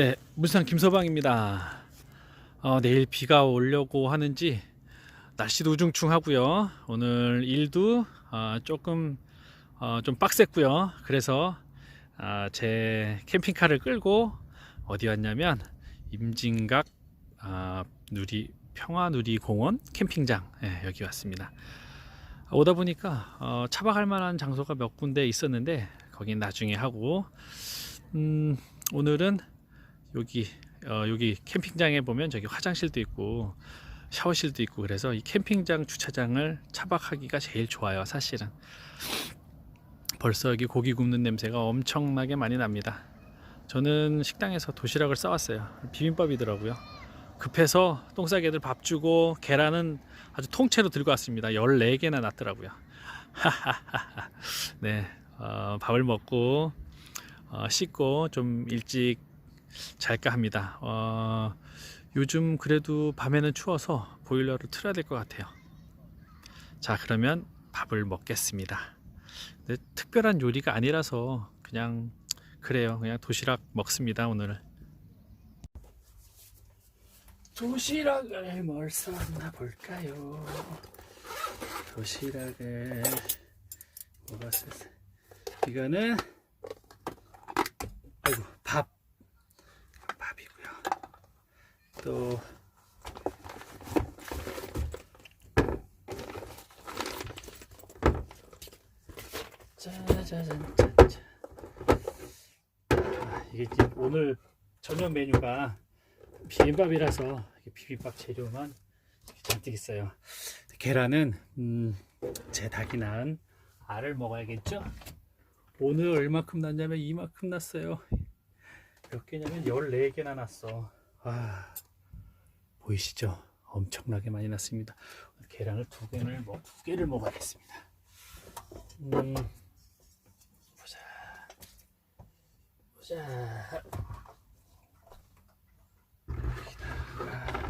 네, 물산 김서방입니다. 어, 내일 비가 오려고 하는지 날씨도 우중충하고요. 오늘 일도 어, 조금 어, 좀 빡셌고요. 그래서 아, 제 캠핑카를 끌고 어디 왔냐면 임진각 아, 누리 평화누리공원 캠핑장 예, 여기 왔습니다. 오다 보니까 어, 차박할 만한 장소가 몇 군데 있었는데 거긴 나중에 하고 음, 오늘은 여기 어, 여기 캠핑장에 보면 저기 화장실도 있고 샤워실도 있고 그래서 이 캠핑장 주차장을 차박하기가 제일 좋아요 사실은. 벌써 여기 고기 굽는 냄새가 엄청나게 많이 납니다. 저는 식당에서 도시락을 싸왔어요. 비빔밥이더라고요. 급해서 똥싸개들 밥 주고 계란은 아주 통째로 들고 왔습니다. 14개나 났더라고요. 네 어, 밥을 먹고 어, 씻고 좀 일찍 잘까 합니다. 어, 요즘 그래도 밤에는 추워서 보일러를 틀어야 될 것 같아요. 자, 그러면 밥을 먹겠습니다. 근데 특별한 요리가 아니라서 그냥 그래요. 그냥 도시락 먹습니다, 오늘은. 도시락을 뭘 쌌나 볼까요? 도시락을 뭐가 썼어? 이거는 아이고 밥 밥이고요. 또 짜자잔 짜자. 아, 이게 오늘 저녁 메뉴가 비빔밥이라서 비빔밥 재료만 잔뜩 있어요. 계란은 음, 제 닭이 낳은 알을 먹어야겠죠? 오늘 얼마큼 났냐면 이만큼 났어요. 몇 개냐면 14개나 났어. 와, 보이시죠? 엄청나게 많이 났습니다. 계란을 두 개를 먹, 두 개를 먹어야겠습니다. 음, 보자. 보자. 여기다가,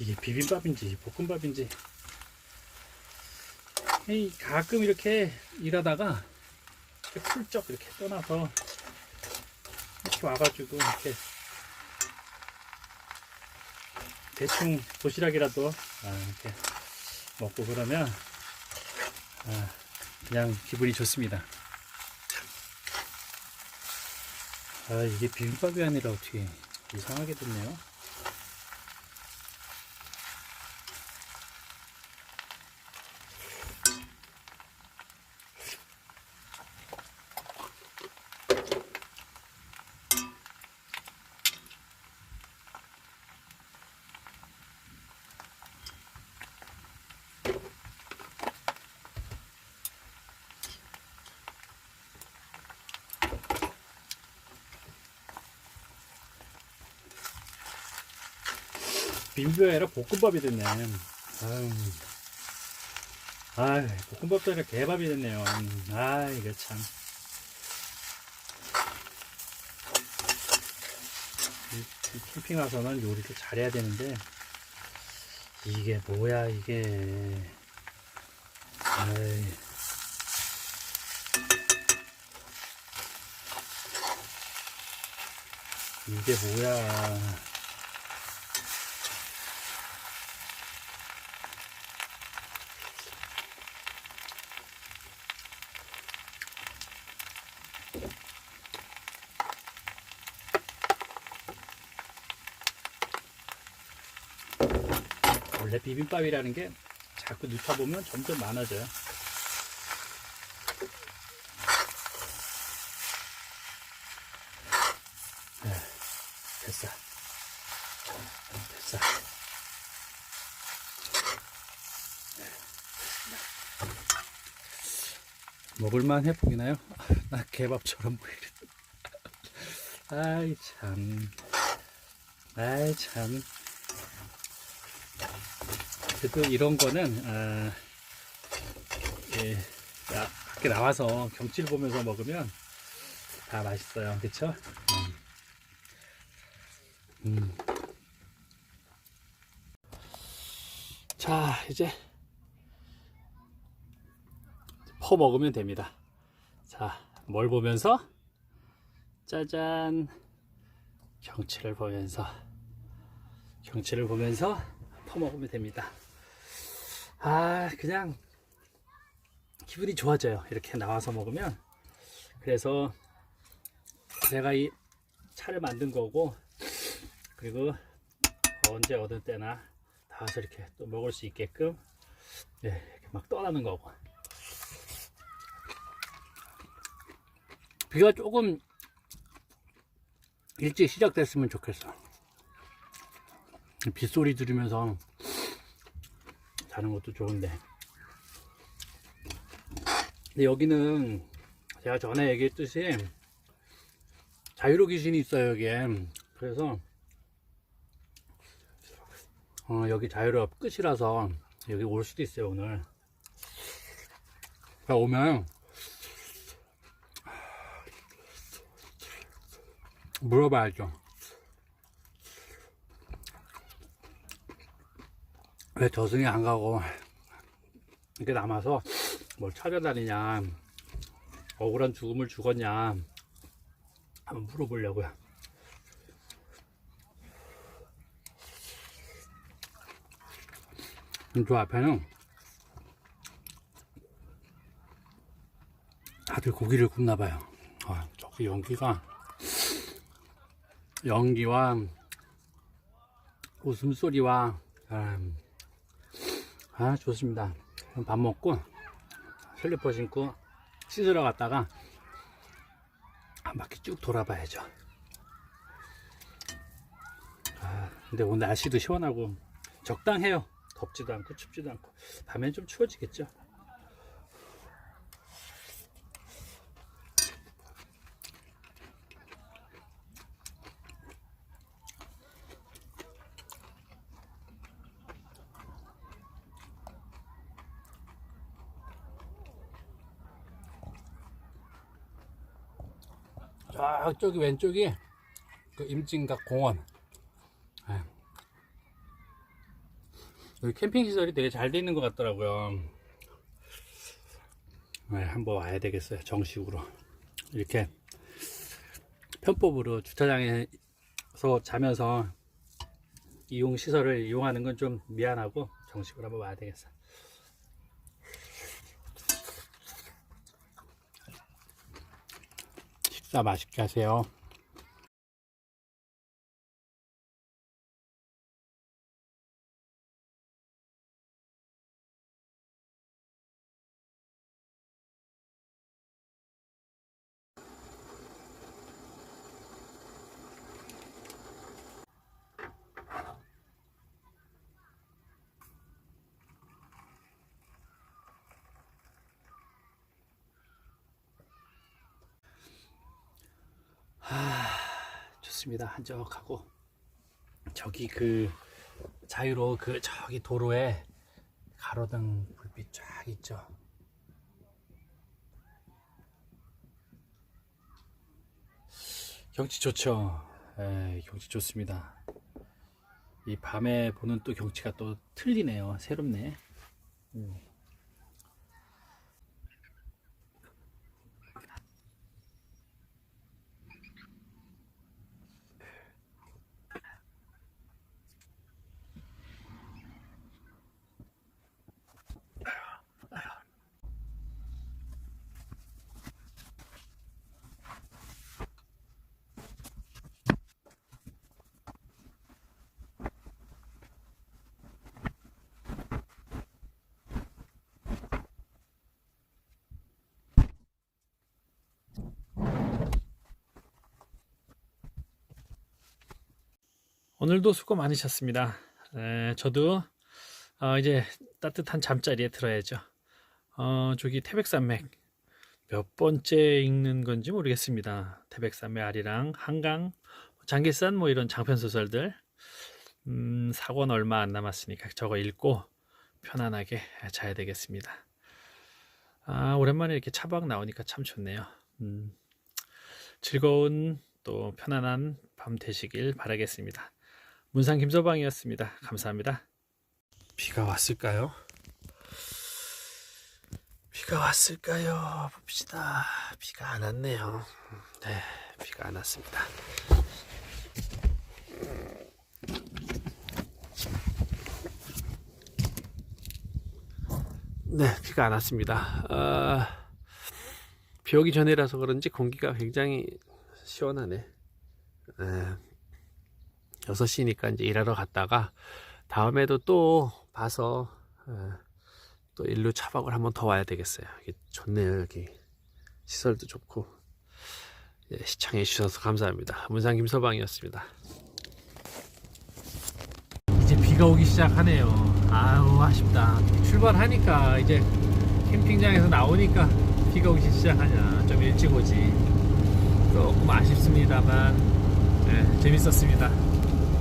이게 비빔밥인지 볶음밥인지. 이 가끔 이렇게 일하다가 이렇게 훌쩍 이렇게 떠나서 와가지고 이렇게 대충 도시락이라도 아, 이렇게 먹고 그러면 아, 그냥 기분이 좋습니다. 아 이게 비빔밥이 아니라 어떻게 이상하게 됐네요. 비빔밥이 아니라 볶음밥이 됐네. 아유. 볶음밥도 아니라 개밥이 됐네요. 음, 아, 이거 참. 이, 이 캠핑 와서는 요리를 잘해야 되는데, 이게 뭐야, 이게. 아이. 이게 뭐야. 원래 비빔밥이라는 게 자꾸 넣다 보면 점점 많아져요. 네. 먹을만 해 보이나요? 나 개밥처럼 보이네. 아이 참. 아이 참. 그래도 이런 거는 아, 예, 야, 밖에 나와서 경치를 보면서 먹으면 다 맛있어요. 그쵸? 음. 음. 자, 이제 퍼 먹으면 됩니다. 자, 뭘 보면서? 짜잔. 경치를 보면서. 경치를 보면서 퍼 먹으면 됩니다. 아, 그냥 기분이 좋아져요. 이렇게 나와서 먹으면. 그래서 제가 이 차를 만든 거고, 그리고 언제 어느 때나 나와서 이렇게 또 먹을 수 있게끔 네, 이렇게 막 떠나는 거고. 비가 조금 일찍 시작됐으면 좋겠어. 빗소리 들으면서 자는 것도 좋은데. 근데 여기는 제가 전에 얘기했듯이 자유로 귀신이 있어요, 여기에. 그래서 어, 여기 자유로 끝이라서 여기 올 수도 있어요, 오늘. 그러니까 오면 물어봐야죠. 왜 저승에 안 가고 이렇게 남아서 뭘 찾아다니냐, 억울한 죽음을 죽었냐, 한번 물어보려고요. 저 앞에는 다들 고기를 굽나 봐요. 아, 저기 연기가 연기와 웃음소리와 음, 아 좋습니다. 밥 먹고 슬리퍼 신고 씻으러 갔다가 한 바퀴 쭉 돌아봐야죠. 아, 근데 오늘 날씨도 시원하고 적당해요. 덥지도 않고 춥지도 않고 밤엔 좀 추워지겠죠. 저쪽이 왼쪽이 그 임진각 공원. 아. 여기 캠핑 시설이 되게 잘 돼 있는 것 같더라고요. 네, 한번 와야 되겠어요. 정식으로. 이렇게 편법으로 주차장에서 자면서 이용 시설을 이용하는 건 좀 미안하고 정식으로 한번 와야 되겠어. 맛있게 하세요. 좋습니다. 한적하고 저기 그 자유로 그 저기 도로에 가로등 불빛 쫙 있죠. 경치 좋죠. 에 경치 좋습니다. 이 밤에 보는 또 경치가 또 틀리네요. 새롭네. 음. 오늘도 수고 많으셨습니다. 에, 저도 어, 이제 따뜻한 잠자리에 들어야죠. 어, 저기 태백산맥 몇 번째 읽는 건지 모르겠습니다. 태백산맥 아리랑 한강 장계산 뭐 이런 장편 소설들 음, 사권 얼마 안 남았으니까 저거 읽고 편안하게 자야 되겠습니다. 아, 오랜만에 이렇게 차박 나오니까 참 좋네요. 음, 즐거운 또 편안한 밤 되시길 바라겠습니다. 문상 김서방이었습니다. 감사합니다. 비가 왔을까요? 비가 왔을까요? 봅시다. 비가 안 왔네요. 네, 비가 안 왔습니다. 네, 비가 안 왔습니다. 아, 비 오기 전이라서 그런지 공기가 굉장히 시원하네. 에, 6시니까 이제 일하러 갔다가 다음에도 또 봐서 에, 또 일로 차박을 한번 더 와야 되겠어요. 좋네요, 여기. 시설도 좋고. 예, 시청해 주셔서 감사합니다. 문상 김서방이었습니다. 이제 비가 오기 시작하네요. 아우 아쉽다. 출발하니까 이제 캠핑장에서 나오니까 비가 오기 시작하냐. 좀 일찍 오지. 조금 아쉽습니다만 예, 재밌었습니다.